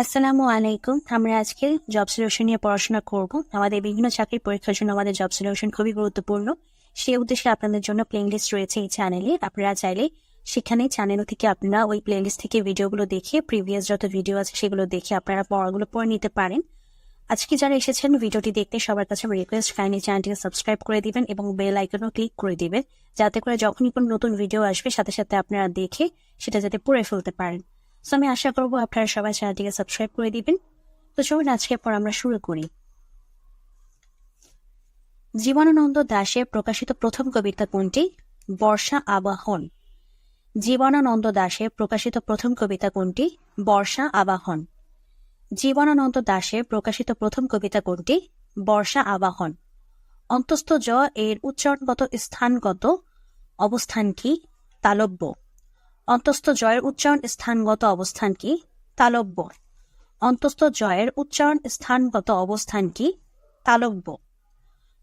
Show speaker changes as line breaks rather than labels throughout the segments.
আসসালামু আলাইকুম। আমরা আজকে জব সলিউশন নিয়ে পড়াশোনা করব। আমাদের বিভিন্ন চাকরির পরীক্ষার জন্য আমাদের জব সলিউশন খুবই গুরুত্বপূর্ণ। সেই উদ্দেশ্যে আপনাদের জন্য প্লেলিস্ট রয়েছে এই চ্যানেলে আপনারা চাইলে সেখানে চ্যানেল থেকে আপনারা ওই প্লে লিস্ট থেকে ভিডিওগুলো দেখে প্রিভিয়াস যত ভিডিও আছে সেগুলো দেখে আপনারা পড়াগুলো পড়ে নিতে পারেন। আজকে যারা এসেছেন ভিডিওটি দেখতে, সবার কাছে রিকোয়েস্ট কাইন্ডলি চ্যানেলটিকে সাবস্ক্রাইব করে দিবেন এবং বেল আইকনও ক্লিক করে দিবেন। যাতে করে যখনই কোনো নতুন ভিডিও আসবে, সাথে সাথে আপনারা দেখে সেটা যাতে পড়ে ফেলতে পারেন। সো আমি আশা করব আপনারা সবাই চ্যানেলটিকে সাবস্ক্রাইব করে দিবেন। তো চলুন আজকের পর আমরা শুরু করি। জীবনানন্দ দাশের প্রকাশিত প্রথম কবিতা কোনটি? বর্ষা আবাহন। জীবনানন্দ দাশের প্রকাশিত প্রথম কবিতা কোনটি? বর্ষা আবাহন। জীবনানন্দ দাশের প্রকাশিত প্রথম কবিতা কোনটি? বর্ষা আবাহন। অন্তস্থ জ এর উচ্চারণগত স্থানগত অবস্থান কি? তালব্য। অন্তস্থ জয়ের উচ্চারণ স্থানগত অবস্থান কি? তালব্য। অন্তস্থ জয়ের উচ্চারণ স্থানগত অবস্থান কি? তালব্য।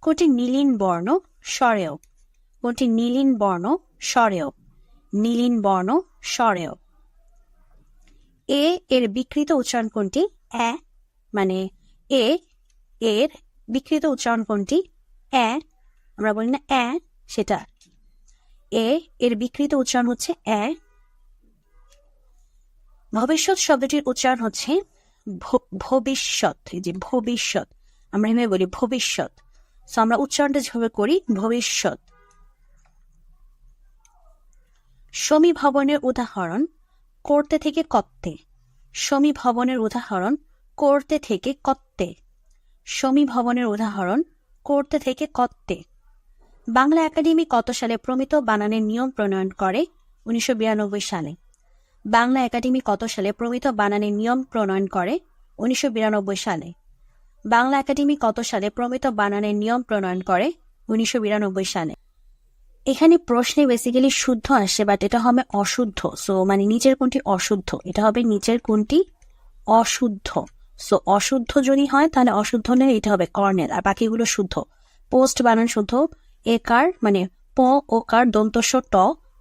কোনটি নীলিন বর্ণ স্বরেয় কোনটি নীলিন বর্ণ স্বরেয় নীলিন বর্ণ স্বরেয় এ এর বিকৃত উচ্চারণ কোনটি? এ মানে এ এর বিকৃত উচ্চারণ কোনটি? এ, আমরা বলি না এ, সেটা। এ এর বিকৃত উচ্চারণ হচ্ছে এ ভবিষ্যৎ শব্দটির উচ্চারণ হচ্ছে ভবিষ্যৎ যে ভবিষ্যৎ। আমরা এভাবে বলি ভবিষ্যৎ। আমরা উচ্চারণটা যেভাবে করি, ভবিষ্যৎ। সমীভবনের উদাহরণ, করতে থেকে কত্তে। সমী ভবনের উদাহরণ, করতে থেকে কত্তে। সমী ভবনের উদাহরণ, করতে থেকে কত্তে। বাংলা একাডেমি কত সালে প্রমিত বানানের নিয়ম প্রণয়ন করে? উনিশশো বিরানব্বই সালে। বাংলা একাডেমি কত সালে প্রমিত বানানের নিয়ম প্রণয়ন করে? উনিশশো বিরানব্বই সালে। বাংলা একাডেমি কত সালে প্রমিত বানানের নিয়ম প্রণয়ন করে? উনিশশো বিরানব্বই সালে। এখানে প্রশ্নে বেসিক্যালি শুদ্ধ আসে বাট এটা হবে অশুদ্ধ। সো মানে নিচের কোনটি অশুদ্ধ? এটা হবে নিচের কোনটি অশুদ্ধ। সো অশুদ্ধ যদি হয়, তাহলে অশুদ্ধ হলে এটা হবে কর্নেল, আর বাকিগুলো শুদ্ধ। পোস্ট বানান শুদ্ধ একার মানে প ও কার দন্তস্ব ট,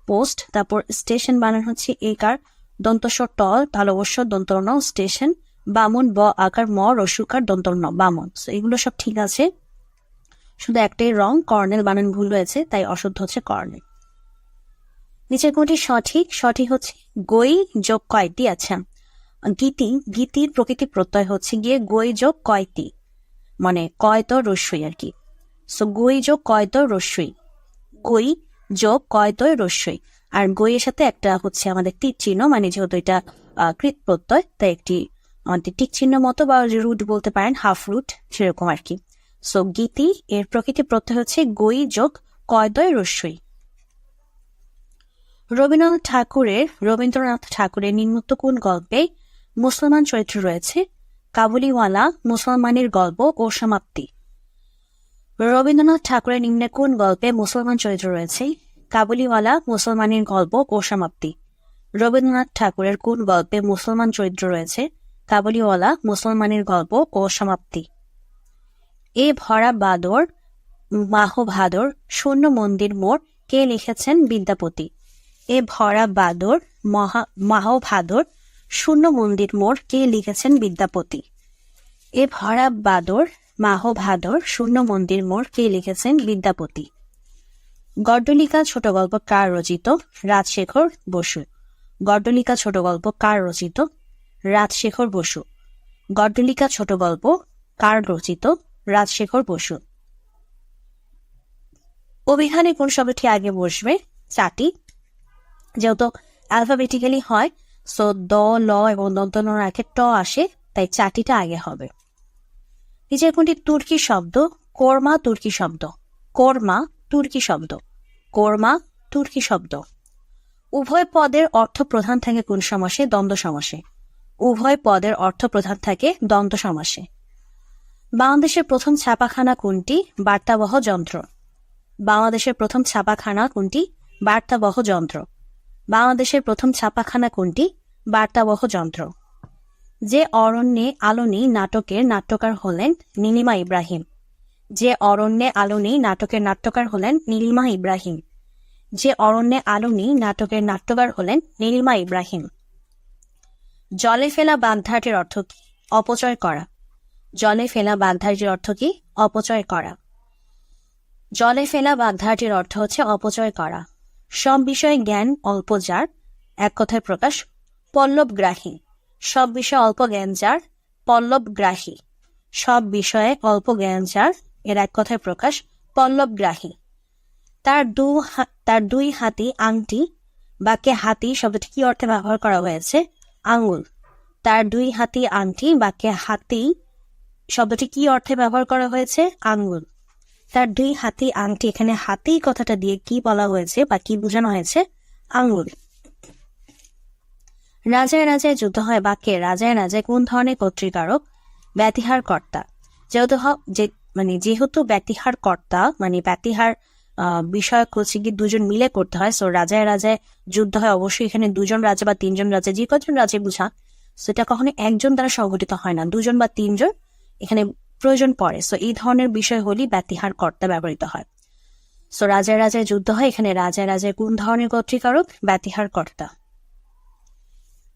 পোস্ট, তারপর স্টেশন বানান হচ্ছে একার দন্তস্ব ট তালবস্য দন্তর্ণ স্টেশন, বামন, ব, আকার, ম, রসুকার, দন্তর্ণ, বামন। এগুলো সব ঠিক আছে। শুধু একটাই রং, কর্নেল বানান ভুল রয়েছে তাই অশুদ্ধ হচ্ছে কর্নেল। নিচের কোনটি সঠিক? সঠিক হচ্ছে গই যোগ কয়টি? আছে গীতি, গীতির প্রকৃতি প্রত্যয় হচ্ছে গিয়ে গই যোগ কয়টি? মানে কয়ত রস্যই আর কি। সো গই যোগ কয়ত রস্যই? গই যোগ কয়ত রস্যই? আর গইয়ের সাথে একটা হচ্ছে আমাদের টিক চিহ্ন মানে যেহেতু এটা কৃত প্রত্যয়, তাই একটি আমাদের টিক চিহ্ন মতো বা রুট বলতে পারেন, হাফ রুট, সেরকম আর কি। সো গীতি, এর প্রকৃতি প্রত্যয় হচ্ছে গই, যোগ, কয়দয়, রস্যই। রবীন্দ্রনাথ ঠাকুরের রবীন্দ্রনাথ ঠাকুরের নিম্নোক্ত কোন গল্পে মুসলমান চরিত্র রয়েছে? কাবুলিওয়ালা, মুসলমানের গল্প ও সমাপ্তি। রবীন্দ্রনাথ ঠাকুরের নিম্নে কোন গল্পে মুসলমান চরিত্র রয়েছে? কাবুলিওয়ালা মুসলমানের গল্প ও সমাপ্তি। রবীন্দ্রনাথ ঠাকুরের কোন গল্পে মুসলমান চরিত্র রয়েছে? কাবুলিওয়ালা মুসলমানের গল্প ও সমাপ্তি। এ ভরা বাদর, মাহ ভাদর, শূন্য মন্দির মোড় কে লিখেছেন বিদ্যাপতি? এ ভরা বাদর, মহা, মাহ ভাদর, শূন্য মন্দির মোড় কে লিখেছেন বিদ্যাপতি? এ ভরা বাদর, মাহ ভাদর, শূন্য মন্দির মোড় কে লিখেছেন বিদ্যাপতি? গড্ডলিকা ছোট গল্প কার রচিত? রাজশেখর বসু। গড্ডলিকা ছোট গল্প কার রচিত? রাজশেখর বসু। গড্ডলিকা ছোট গল্প কার রচিত? রাজশেখর বসু। অভিধানে কোন শব্দটি আগে বসবে? চাটি যেহেতু অ্যালফাবেটিক্যালি হয় সো দ, ল এবং দন্তন আগে ট আসে, তাই চাটিটা আগে হবে। নিচের কোনটি তুর্কি শব্দ? কোরমা তুর্কি শব্দ। কোরমা তুর্কি শব্দ। কোরমা, তুর্কি শব্দ। উভয় পদের অর্থ প্রধান থাকে কোন সমাসে? দ্বন্দ্ব সমাসে। উভয় পদের অর্থ প্রধান থাকে দ্বন্দ্ব সমাসে। বাংলাদেশের প্রথম ছাপাখানা কোনটি? বার্তাবহ যন্ত্র। বাংলাদেশের প্রথম ছাপাখানা কোনটি? বার্তাবহ যন্ত্র। বাংলাদেশের প্রথম ছাপাখানা কোনটি? বার্তাবহ যন্ত্র। যে অরণ্যে আলো নেই নাটকের নাট্যকার হলেন নীলিমা ইব্রাহিম। যে অরণ্যে আলো নেই নাটকের নাট্যকার হলেন নীলিমা ইব্রাহিম। যে অরণ্যে আলো নেই নাটকের নাট্যকার হলেন নীলিমা ইব্রাহিম। জলে ফেলা বাগধাটির অর্থ কি? অপচয় করা। জলে ফেলা বাগধাটির অর্থ কি? অপচয় করা। জলে ফেলা বাগধাটির অর্থ হচ্ছে অপচয় করা। সব বিষয়ে জ্ঞান অল্প যার, এক কথায় প্রকাশ পল্লবগ্রাহী সব বিষয়ে অল্প জ্ঞান যার পল্লবগ্রাহী সব বিষয়ে অল্প জ্ঞান যার এর এক কথায় প্রকাশ, পল্লবগ্রাহী। তার দু তার দুই হাতি, আংটি বাক্যে হাতি শব্দটি কি অর্থে ব্যবহার করা হয়েছে? আঙ্গুল তার দুই হাতি, আংটি বাক্যে হাতি শব্দটি কি অর্থে ব্যবহার করা হয়েছে? আঙ্গুল তার দুই হাতি, আংটি, এখানে হাতি কথাটা দিয়ে কি বলা হয়েছে বা কি বোঝানো হয়েছে? আঙ্গুল রাজায় রাজায় যুদ্ধ হয় বাক্যে রাজায় রাজায় কোন ধরনের কর্তৃকারক? ব্যতিহার কর্তা যেহেতু যে মানে যেহেতু ব্যতিহার কর্তা মানে ব্যতিহার আহ, বিষয়ক হচ্ছে কি দুজন মিলে করতে হয় সো রাজায় রাজায় যুদ্ধ হয় অবশ্যই এখানে দুজন রাজা বা তিনজন রাজা যে কজন রাজা বুঝা সেটা কখনো একজন দ্বারা সংগঠিত হয় না দুজন বা তিনজন এখানে প্রয়োজন পড়ে সো এই ধরনের বিষয় হলেই ব্যতিহার কর্তা ব্যবহৃত হয়। সো রাজায় রাজায় যুদ্ধ হয় এখানে রাজায় রাজায় কোন ধরনের কর্তৃকারক ব্যতিহার কর্তা।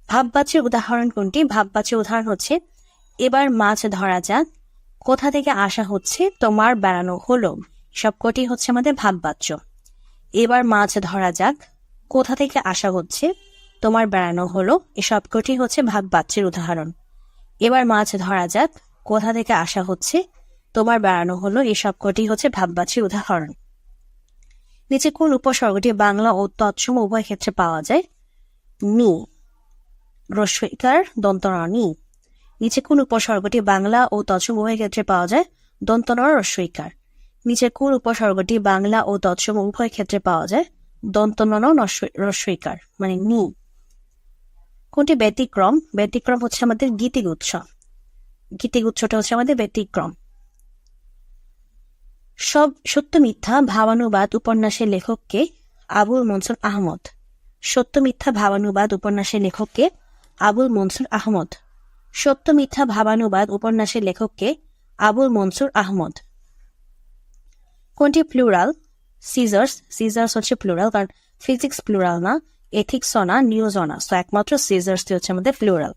ভাববাচ্যের উদাহরণ কোনটি? ভাববাচ্যের উদাহরণ হচ্ছে এবার মাছ ধরা যাক কোথা থেকে আসা হচ্ছে, তোমার বেড়ানো হলো। সবকটি হচ্ছে আমাদের ভাববাচ্য এবার মাছ ধরা যাক, কোথা থেকে আসা হচ্ছে, তোমার বেড়ানো হলো, এ সবকটি হচ্ছে ভাববাচ্যের উদাহরণ। এবার মাছ ধরা যাক, কোথা থেকে আসা হচ্ছে, তোমার বেড়ানো হলো এই সবকটি হচ্ছে ভাববাচ্যের উদাহরণ। নিচে কোন উপসর্গটি বাংলা ও তৎসম উভয় ক্ষেত্রে পাওয়া যায়? নি রস্বইকার দন্তনী নিচে কোন উপসর্গটি বাংলা ও তৎসম উভয় ক্ষেত্রে পাওয়া যায়, দন্তনর রস্বইকার নিচে কোন উপসর্গটি বাংলা ও তৎসম উভয় ক্ষেত্রে পাওয়া যায়, দন্তনন রস্বইকার মানে নি। কোনটি ব্যতিক্রম? ব্যতিক্রম হচ্ছে আমাদের গীতিগুচ্ছ। গীতিগুচ্ছটা হচ্ছে আমাদের ব্যতিক্রম। সব সত্য মিথ্যা ভাবানুবাদ উপন্যাসের লেখককে আবুল মনসুর আহমদ। সত্য মিথ্যা ভাবানুবাদ উপন্যাসের লেখককে আবুল মনসুর আহমদ। সত্য মিথ্যা ভাবানুবাদ উপন্যাসের লেখককে আবুল মনসুর আহমদ। কোনটি প্লুরাল? সিজার্স। সিজার্স হচ্ছে প্লুরাল, কারণ ফিজিক্স প্লুরাল না এথিক্সও না নিউজও না সো একমাত্র সিজার্স হচ্ছে আমাদের প্লুরাল।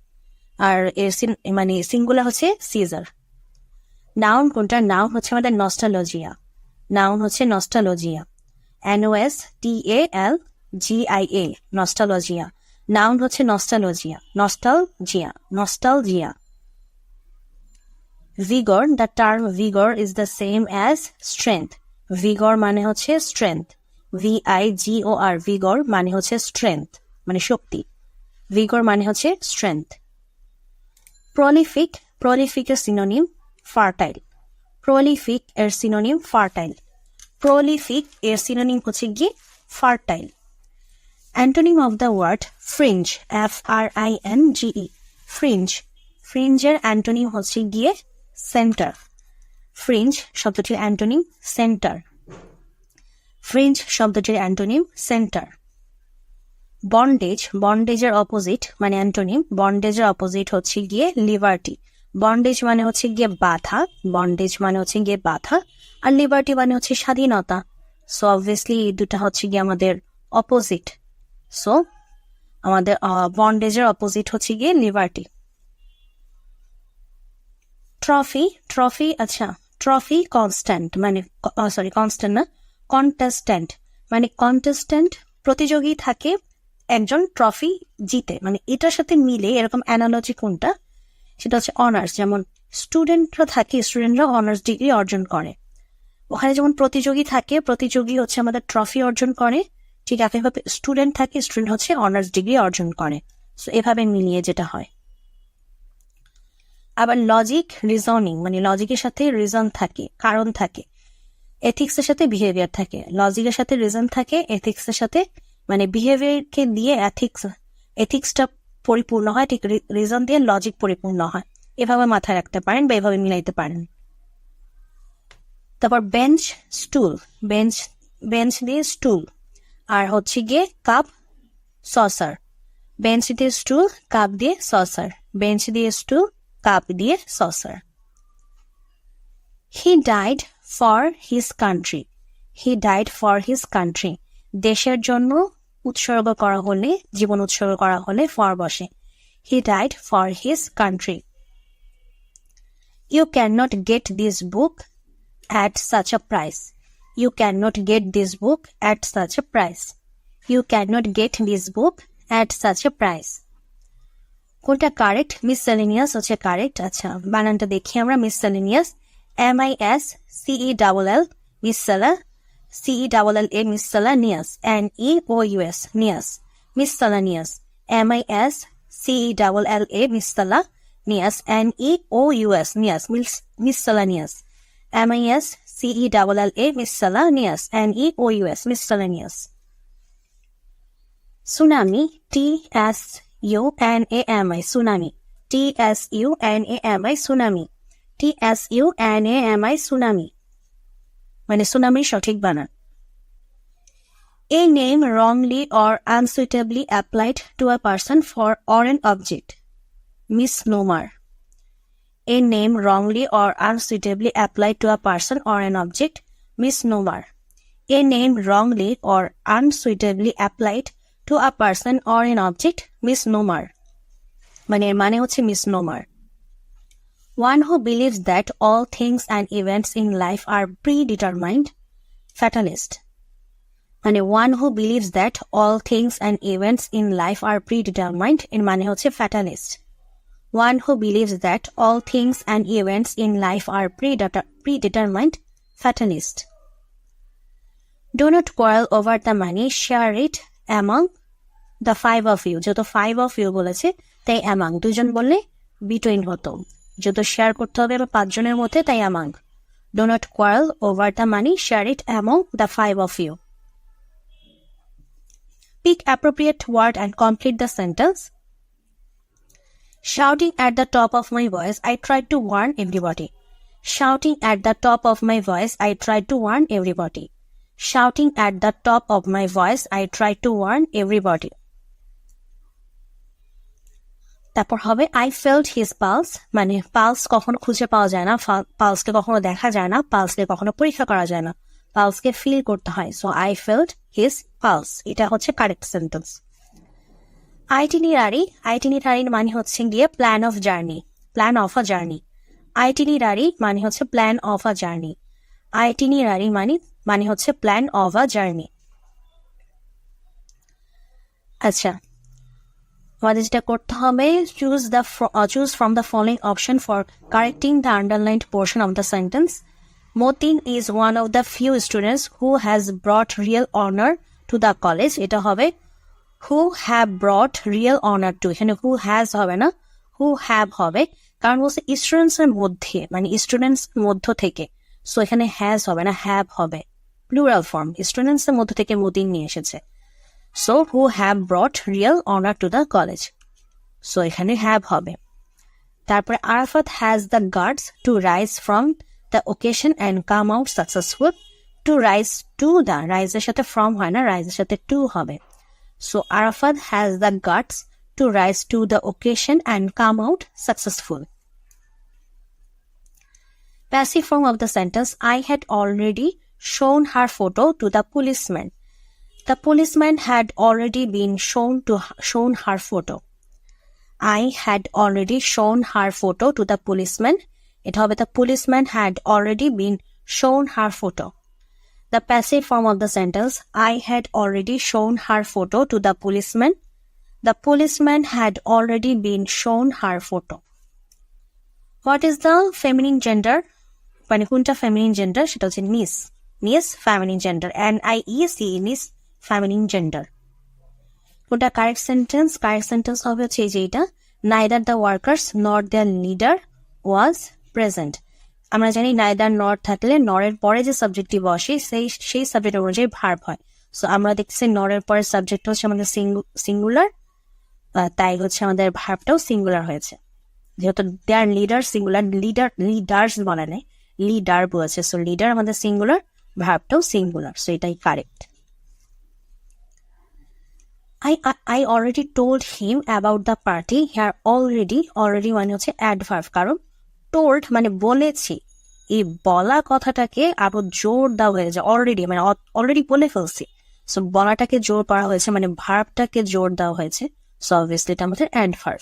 আর এর মানে সিঙ্গুলার হচ্ছে সিজার। নাউন কোনটা? নাউন হচ্ছে আমাদের নস্টালজিয়া। নাউন হচ্ছে nostalgia. N O S T A L G I A nostalgia. Noun হচ্ছে nostalgia nostalgia nostalgia vigour the term vigour is the same as strength vigour মানে হচ্ছে strength V I G O R vigour মানে হচ্ছে strength মানে শক্তি। Vigour মানে হচ্ছে strength prolific prolific এর সিনোনিম ফার্টাইল প্রলিফিক এর সিনোনিম ফার্টাইল প্রলিফিক এর সিনোনিম হচ্ছে গিয়ে fertile antonym of the word fringe F R I N G E fringe ফ্রিঞ্জের antonym হচ্ছে গিয়ে সেন্টার ফ্রিঞ্জ শব্দটির অ্যান্টোনিম সেন্টার ফ্রিঞ্জ শব্দটির অ্যান্টোনিম সেন্টার বন্ডেজ বন্ডেজের অপোজিট মানে অ্যান্টোনিম বন্ডেজের অপোজিট হচ্ছে গিয়ে লিবার্টি বন্ডেজ মানে হচ্ছে গিয়ে বাধা বন্ডেজ মানে হচ্ছে গিয়ে বাধা, আর লিবার্টি মানে হচ্ছে স্বাধীনতা. সো অবভিয়াসলি এই দুটা হচ্ছে গিয়ে আমাদের অপোজিট সো আমাদের বন্ডেজের অপোজিট হচ্ছে গিয়ে লিবার্টি ট্রফি ট্রফি আচ্ছা ট্রফি কনস্ট্যান্ট মানে সরি কনস্ট্যান্ট না কন্টেস্ট্যান্ট মানে কন্টেস্ট্যান্ট প্রতিযোগী থাকে একজন ট্রফি জিতে মানে এটার সাথে মিলে এরকম অ্যানালজি কোনটা? সেটা হচ্ছে অনার্স যেমন স্টুডেন্টরা থাকে স্টুডেন্টরা অনার্স ডিগ্রি অর্জন করে। ওখানে যেমন প্রতিযোগী থাকে, প্রতিযোগী হচ্ছে আমাদের ট্রফি অর্জন করে ঠিক একইভাবে স্টুডেন্ট থাকে স্টুডেন্ট হচ্ছে অনার্স ডিগ্রি অর্জন করে। সো এভাবে মিলিয়ে যেটা হয়। আবার লজিক রিজনিং মানে লজিকের সাথে রিজন থাকে, কারণ থাকে। এথিক্স এর সাথে বিহেভিয়ার থাকে। লজিকের সাথে রিজন থাকে এথিক্স এর সাথে মানে বিহেভিয়ারকে দিয়ে এথিক্স এথিক্সটা পরিপূর্ণ হয়, ঠিক রিজন দিয়ে লজিক পরিপূর্ণ হয়। এভাবে মাথায় রাখতে পারেন বা এভাবে মিলাইতে পারেন। তারপর বেঞ্চ স্টুল বেঞ্চ বেঞ্চ দিয়ে স্টুল আর হচ্ছে গিয়ে কাপ সসার বেঞ্চ দিয়ে স্টুল কাপ দিয়ে সসার বেঞ্চ দিয়ে স্টুল কাপ দিয়ে saucer he died for his country he died for his country দেশের জন্য উৎসর্গ করা হলে, জীবন উৎসর্গ করা হলে ফর বসে। He died for his country you can not get this book at such a price. You cannot get this book at such a price. You cannot get this book at such a price. কোনটা correct miscellaneous হচ্ছে correct আচ্ছা বানানটা দেখি আমরা miscellaneous M I S C E double L miscella C E double L A miscellaneous N E O U S neous miscellaneous M I S C E double L A miscellaneous N E O U S neous miscellaneous M-I-S C-E-L-L-A miscellaneous N-E-O-U-S miscellaneous Tsunami T-S-U-N-A-M-I tsunami T-S-U-N-A-M-I tsunami T-S-U-N-A-M-I tsunami মানে tsunami সঠিক বানান A name wrongly or unsuitably applied to a person for or an object. Misnomer. A name wrongly or unsuitably applied to a person or an object. Misnomer. A name wrongly or unsuitably applied to a person or an object. Misnomer. মানে মানে হচ্ছে misnomer. One who believes that all things and events in life are predetermined. Fatalist. মানে one who believes that all things and events in life are predetermined এর মানে হচ্ছে fatalist. One who believes that all things and events in life are predeter- predetermined, fatalist. Do not quarrel over the money, share it among the five of you. যত five of you বলেছে তাই among দুজন বললে between হতো যত share করতে হবে বা পাঁচজনের মধ্যে তাই among. Do not quarrel over the money, share it among the five of you. Pick appropriate word and complete the sentence. Shouting at the top of my voice, I tried to warn everybody. Shouting at the top of my voice, I tried to warn everybody. Shouting at the top of my voice, I tried to warn everybody. তারপর হবে I felt his pulse মানে pulse কখনো খুঁজে পাওয়া যায় না পালসকে কখনো দেখা যায় না পালসকে কখনো পরীক্ষা করা যায় না পালসকে ফিল করতে হয় so I felt his pulse এটা হচ্ছে কারেক্ট সেন্টেন্স আইটিনিরারি আইটিনিরারির মানে হচ্ছে গিয়ে plan of journey plan of a journey itinerary মানে হচ্ছে plan of a journey itinerary মানে মানে হচ্ছে প্ল্যান অফ আ জার্নি আচ্ছা আমাদের যেটা করতে হবে choose the choose from the following option for correcting the underlined portion of the sentence Matin is one of the few students who has brought real honour to the college এটা হবে who have brought real honour to এখানে who has হবে না who have হবে, কারণ বলছে students এর মধ্যে মানে স্টুডেন্টস মধ্য থেকে। সো এখানে হ্যাজ হবে না হ্যাভ হবে। প্লুরাল ফর্ম স্টুডেন্টস এর মধ্য থেকে মতিন নিয়ে এসেছে। So who have brought real honour to the college so এখানে হ্যাভ হবে। তারপরে Arafat has the guts to rise from the occasion and come out successful to rise to the রাইজের সাথে from হয় না রাইজের সাথে টু হবে। So Arafat has the guts to rise to the occasion and come out successful. Passive form of the sentence I had already shown her photo to the policeman. The policeman had already been shown to shown her photo. I had already shown her photo to the policeman. It হবে the policeman had already been shown her photo. The passive form of the sentence I had already shown her photo to the policeman. The policeman had already been shown her photo. What is the feminine gender? মানে কোনটা feminine gender সেটা হচ্ছে niece নিস feminine gender N I E C niece feminine gender কোনটা correct sentence correct sentence হবে হচ্ছে এই যে এটা neither the workers not the leader was present আমরা জানি নাইদার নর থাকলে নরের পরে যে সাবজেক্টটি বসে সেই সেই সাবজেক্ট অনুযায়ী ভার্ব হয়। সো আমরা দেখছি নরের পরে সাবজেক্ট হচ্ছে আমাদের সিঙ্গুলার তাই হচ্ছে আমাদের ভার্বটাও সিঙ্গুলার হয়েছে। যেহেতু their leader singular leader leaders বলা নেই লিডার বলেছে। সো লিডার আমাদের সিঙ্গুলার ভার্বটাও সিঙ্গুলার সো এটাই correct I, I I already told him about the party here already already মানে হচ্ছে অ্যাডভার্ব কারণ টোল্ড মানে বলেছি। এই বলা কথাটাকে আরও জোর দেওয়া হয়েছে অলরেডি মানে অলরেডি বলে ফেলছি। সো বলাটাকে জোর করা হয়েছে মানে ভার্বটাকে জোর দেওয়া হয়েছে। সো অবভিয়াসলি এটা আমাদের adverb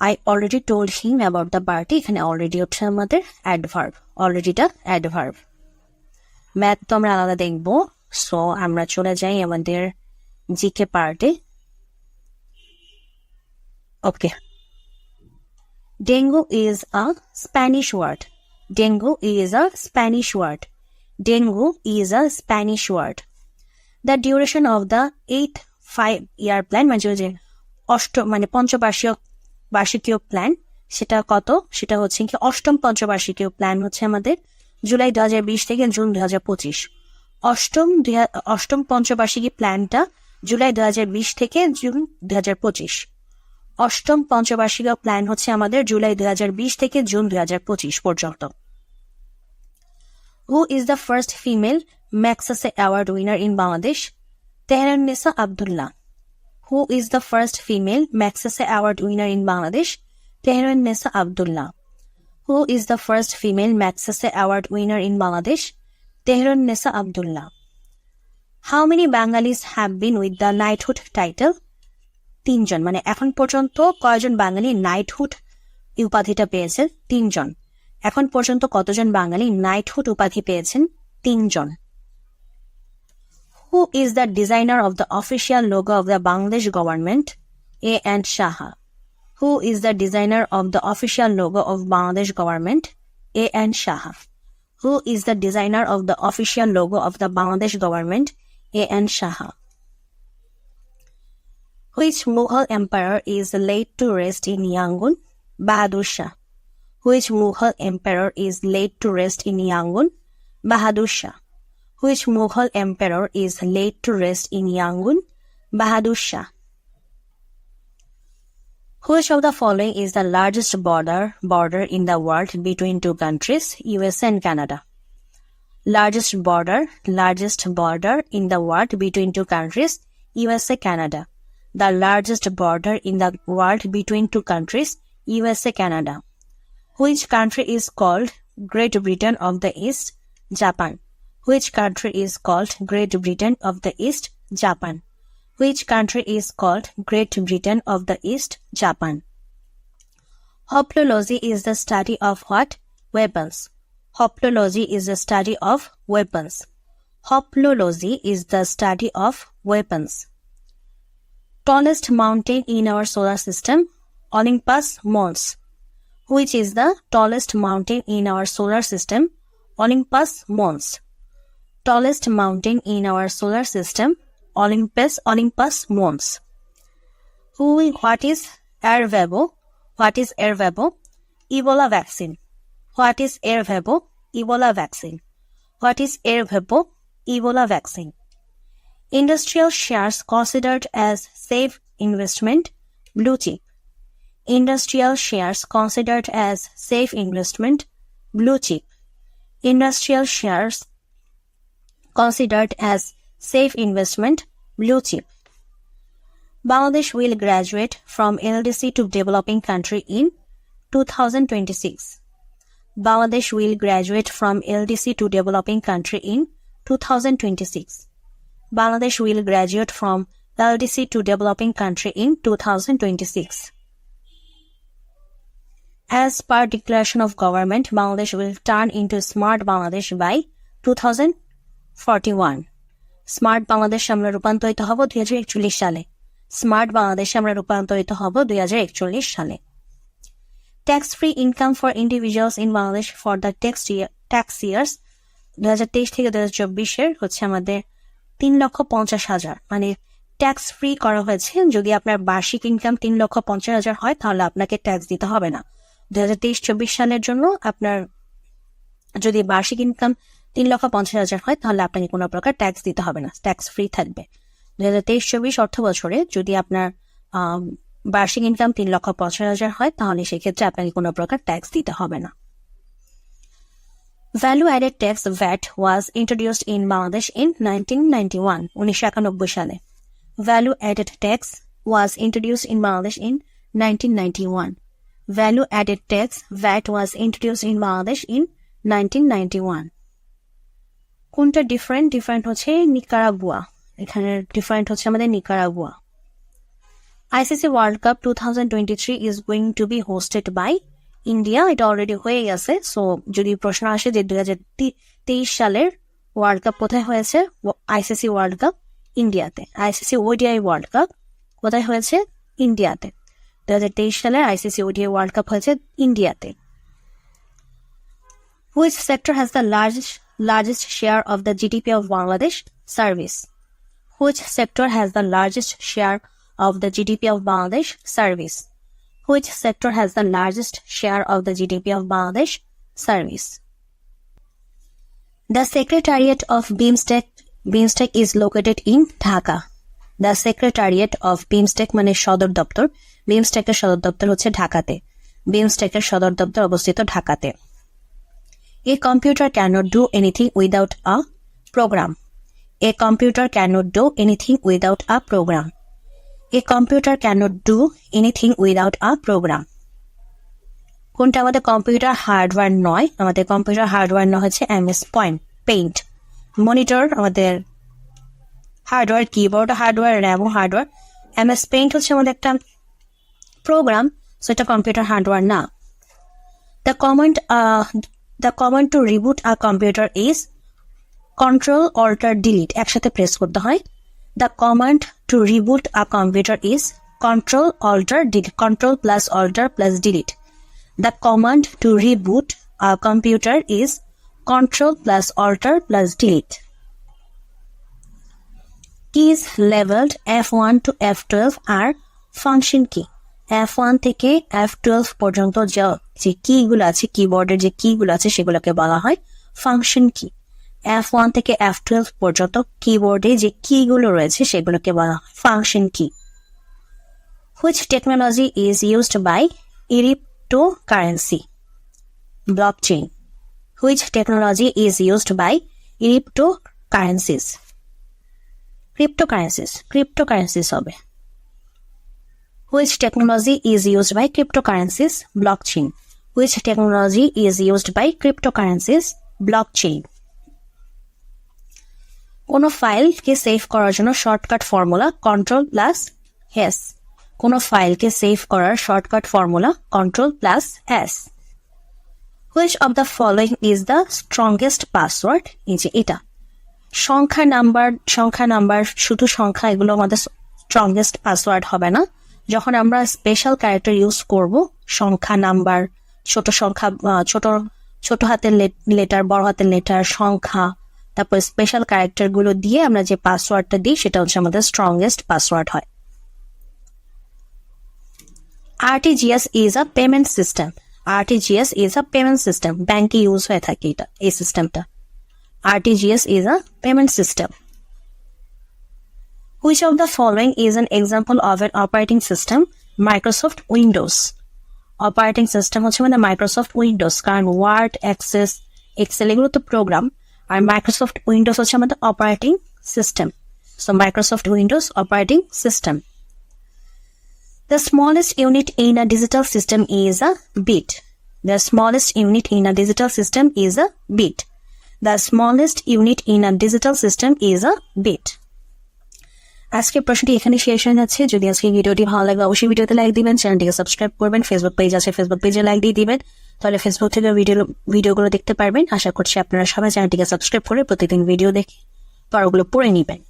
I already told him about the party এখানে অলরেডি হচ্ছে আমাদের অ্যাডভার্ব অলরেডিটা অ্যাডভার্ব ম্যাথ তো আমরা আলাদা দেখব। সো আমরা চলে যাই আমাদের জিকে পার্টে okay dengue is a Spanish word dengue is a Spanish word dengue is a Spanish word the duration of the eighth five year plan মানে যে অষ্ট মানে পঞ্চবার্ষিক বার্ষিকীয় প্ল্যান সেটা কত? সেটা হচ্ছে কি অষ্টম পঞ্চবার্ষিকীয় প্ল্যান হচ্ছে আমাদের জুলাই দু হাজার বিশ থেকে জুন দু হাজার পঁচিশ। অষ্টম অষ্টম পঞ্চবার্ষিকী প্ল্যানটা জুলাই দু হাজার বিশ থেকে জুন দু হাজার পঁচিশ। অষ্টম পঞ্চবার্ষিকীয় প্ল্যান হচ্ছে আমাদের জুলাই দু হাজার বিশ থেকে জুন দু হাজার পঁচিশ পর্যন্ত। Who is the first female Magsaysay award winner in Bangladesh Taharunnessa Abdullah who is the first female Magsaysay award winner in Bangladesh Taharunnessa Abdullah who is the first female Magsaysay award winner in Bangladesh Taharunnessa Abdullah how many Bengalis have been with the knighthood title তিনজন। মানে এখন পর্যন্ত কয়জন বাঙালি knighthood উপাধিটা পেয়েছে তিনজন। এখন পর্যন্ত কতজন বাঙালি নাইটহুড উপাধি পেয়েছেন? তিনজন। Who is the designer of the official logo of the Bangladesh government A N Saha who is the designer of the official logo of Bangladesh government A N Saha who is the designer of the official logo of the Bangladesh government A N Saha Which Mughal emperor is laid to rest in Yangon? Bahadur Shah. Which Mughal emperor is laid to rest in Yangon? Bahadur Shah. Which Mughal emperor is laid to rest in Yangon? Bahadur Shah. Which of the following is the largest border border in the world between two countries, USA and Canada? Largest border, largest border in the world between two countries, USA Canada. The largest border in the world between two countries, USA Canada. Which country is called Great Britain of the East? Japan. Which country is called Great Britain of the East? Japan. Which country is called Great Britain of the East? Japan. Hoplology is the study of what? Weapons. Hoplology is the study of weapons. Hoplology is the study of weapons. Tallest mountain in our solar system? Olympus Mons. Which is the tallest mountain in our solar system? Olympus Mons. Tallest mountain in our solar system? Olympus Olympus Mons. Who what is Ervebo? What is Ervebo? Ebola vaccine. What is Ervebo? Ebola vaccine. What is Ervebo? Ebola vaccine. Industrial shares considered as safe investment, blue chip. Industrial shares considered as safe investment, blue chip. Industrial shares considered as safe investment, blue chip. Bangladesh will graduate from LDC to developing country in 2026. Bangladesh will graduate from LDC to developing country in 2026. Bangladesh will graduate from LDC to developing country in 2026. As per declaration of government, Bangladesh will turn into smart Bangladesh by 2041. Smart Bangladesh আমরা রূপান্তরিত হব দুই হাজার একচল্লিশ সালে smart বাংলাদেশে আমরা রূপান্তরিত হব দুই হাজার একচল্লিশ সালে tax free income for individuals in Bangladesh the text tax years দু হাজার তেইশ থেকে হচ্ছে আমাদের তিন লক্ষ পঞ্চাশ হাজার। মানে ট্যাক্স ফ্রি করা হয়েছে। যদি আপনার বার্ষিক ইনকাম তিন লক্ষ পঞ্চাশ হাজার হয়, তাহলে আপনাকে ট্যাক্স দিতে হবে না। দু হাজার তেইশ, চব্বিশ সালের জন্য আপনার যদি বার্ষিক ইনকাম তিন লক্ষ পঞ্চাশ হাজার হয়, তাহলে আপনাকে কোনো প্রকার ট্যাক্স দিতে হবে না। ট্যাক্স ফ্রি থাকবে। দু হাজার তেইশ, চব্বিশ অর্থ বছরে যদি আপনার বার্ষিক ইনকাম তিন লক্ষ পঞ্চাশ হাজার হয়, তাহলে সেক্ষেত্রে আপনাকে কোনো প্রকার ট্যাক্স দিতে হবে না। Value added tax VAT was introduced in Bangladesh in nineteen ninety one উনিশশো একানব্বই সালে value added tax was introduced in Bangladesh in nineteen ninety one value added tax VAT was introduced in Bangladesh in nineteen ninety one কোনটা different different হচ্ছে Nicaragua এখানে different হচ্ছে আমাদের Nicaragua ICC World Cup 2023 is going to be hosted by India, এটা already হয়ে গেছে so যদি প্রশ্ন আসে যে দুই হাজার তেইশ সালের ওয়ার্ল্ড কাপ কোথায় হয়েছে? আইসিসি ওয়ার্ল্ড কাপ ইন্ডিয়াতে। আইসিসি ওডিআই ওয়ার্ল্ড কাপ কোথায় হয়েছে? ইন্ডিয়াতে। দু হাজার তেইশ সালে আইসিসি ওডিআই ওয়ার্ল্ড কাপ হয়েছে ইন্ডিয়াতে। Which sector has the largest largest share of the GDP of Bangladesh service which sector has the largest share of the GDP of Bangladesh service. Which sector has the largest share of the GDP of Bangladesh service? The Secretariat of BIMSTEC, BIMSTEC is located in Dhaka. The Secretariat of BIMSTEC মানে সদর দপ্তর BIMSTEC এর সদর দপ্তর হচ্ছে ঢাকাতে BIMSTEC এর সদর দপ্তর অবস্থিত ঢাকাতে A computer cannot do anything without a program. A computer cannot do anything without a program. A computer cannot do anything without a program কোনটা আমাদের কম্পিউটার হার্ডওয়্যার নয়? আমাদের কম্পিউটার হার্ডওয়্যার নয় হচ্ছে এমএস পয়েন্ট, পেইন্ট। মনিটর আমাদের hardware keyboard hardware র্যামও hardware. MS paint হচ্ছে আমাদের একটা প্রোগ্রাম সেটা কম্পিউটার হার্ডওয়্যার না। The command the command to reboot a computer is control alter delete একসাথে প্রেস করতে হয়। The command to reboot a computer is Control Alter Delete. Control plus Alter plus Delete. The command to reboot a computer is Control plus Alter plus Delete. Keys labeled F1 to F12 are function key. F1 থেকে F12 পর্যন্ত যা যে কিগুলো আছে কিবোর্ডের যে কিগুলো আছে সেগুলোকে বলা হয় ফাংশন কি এফ ওয়ান থেকে এফ টুয়েলভ পর্যন্ত কিবোর্ডে যে কিগুলো রয়েছে সেগুলোকে বলা হয় function key which technology is used by cryptocurrency blockchain which technology is used by cryptocurrencies cryptocurrencies cryptocurrencies হবে which technology is used by cryptocurrencies blockchain কোনো ফাইলকে সেভ করার জন্য shortcut formula control plus S কোনো ফাইলকে সেভ করার shortcut formula control plus S which of the following is the strongest password এই যে এটা। সংখ্যা নাম্বার সংখ্যা নাম্বার শুধু সংখ্যা, এগুলো আমাদের স্ট্রংগেস্ট পাসওয়ার্ড হবে না। যখন আমরা স্পেশাল ক্যারেক্টার ইউজ করব, সংখ্যা নাম্বার ছোট সংখ্যা ছোট ছোট হাতের লেটার বড় হাতের লেটার সংখ্যা তারপর স্পেশাল ক্যারেক্টারগুলো দিয়ে আমরা যে পাসওয়ার্ডটা দিই, সেটা হচ্ছে আমাদের স্ট্রংগেস্ট পাসওয়ার্ড হয়। RTGS is a payment system RTGS is a payment system ব্যাংকে ইউজ হয়ে থাকে এটা, এই সিস্টেমটা RTGS is a payment system which of the following is an example of an operating system Microsoft Windows operating system হচ্ছে মানে Microsoft Windows কারণ word access Excel এগুলো তো প্রোগ্রাম আর মাইক্রোসফট উইন্ডোজ হচ্ছে আমাদের operating system so Microsoft Windows operating system the smallest unit in a digital system is a bit the smallest unit in a digital system is a bit the smallest unit in a digital system is a bit আজকের প্রশ্নটি এখানে শেষ হয়ে যাচ্ছে। যদি আজকে ভিডিওটি ভালো লাগে, অবশ্যই ভিডিওতে লাইক দিবেন, চ্যানেলটিকে সাবস্ক্রাইব করবেন। ফেসবুক পেজ আছে ফেসবুক পেজে লাইক দিয়ে দিবেন। তাহলে ফেসবুক থেকে ভিডিও ভিডিওগুলো দেখতে পারবেন। আশা করছি আপনারা সবাই চ্যানেলটিকে সাবস্ক্রাইব করে প্রতিদিন ভিডিও দেখে পরগুলো পড়ে নেবেন।